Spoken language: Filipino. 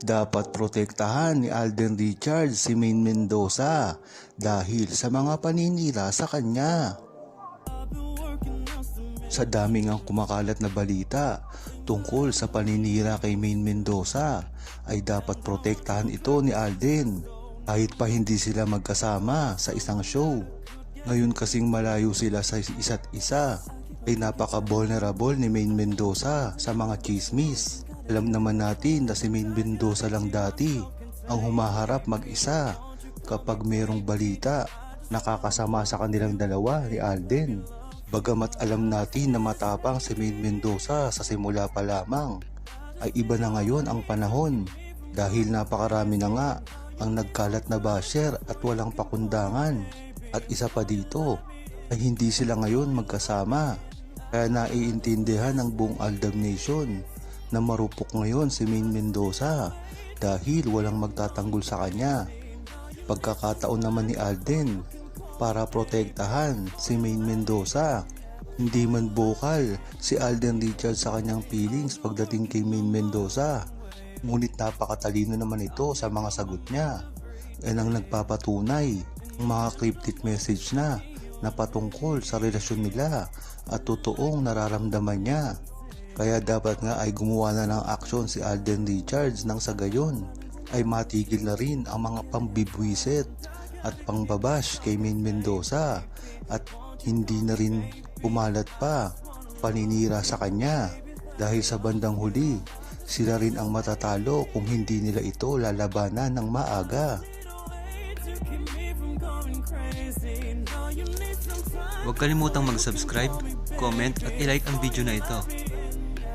Dapat protektahan ni Alden Richards si Main Mendoza dahil sa mga paninira sa kanya. Sa dami ngang kumakalat na balita tungkol sa paninira kay Main Mendoza ay dapat protektahan ito ni Alden kahit pa hindi sila magkasama sa isang show. Ngayon kasing malayo sila sa isa't isa ay napaka-vulnerable ni Main Mendoza sa mga chismis. Alam naman natin na si Main Mendoza lang dati ang humaharap mag-isa kapag merong balita nakakasama sa kanilang dalawa ni Alden. Bagamat alam natin na matapang si Main Mendoza sa simula pa lamang, ay iba na ngayon ang panahon dahil napakarami na nga ang nagkalat na basher at walang pakundangan. At isa pa dito ay hindi sila ngayon magkasama. Kaya naiintindihan ng buong Aldab Nation na marupok ngayon si Main Mendoza dahil walang magtatanggol sa kanya. Pagkakataon naman ni Alden para protektahan si Main Mendoza. Hindi man bokal si Alden Richards sa kanyang feelings pagdating kay Main Mendoza. Ngunit napakatalino naman ito sa mga sagot niya. Yan ang nagpapatunay ng mga cryptic message na na patungkol sa relasyon nila at totoong nararamdaman niya. Kaya dapat nga ay gumawa na ng aksyon si Alden Richards nang sa gayon ay matigil na rin ang mga pambibwisit at pangbabash kay Main Mendoza at hindi na rin pumalat pa paninira sa kanya dahil sa bandang huli sila rin ang matatalo kung hindi nila ito lalabanan ng maaga. Huwag kalimutang mag-subscribe, comment at ilike ang video na ito.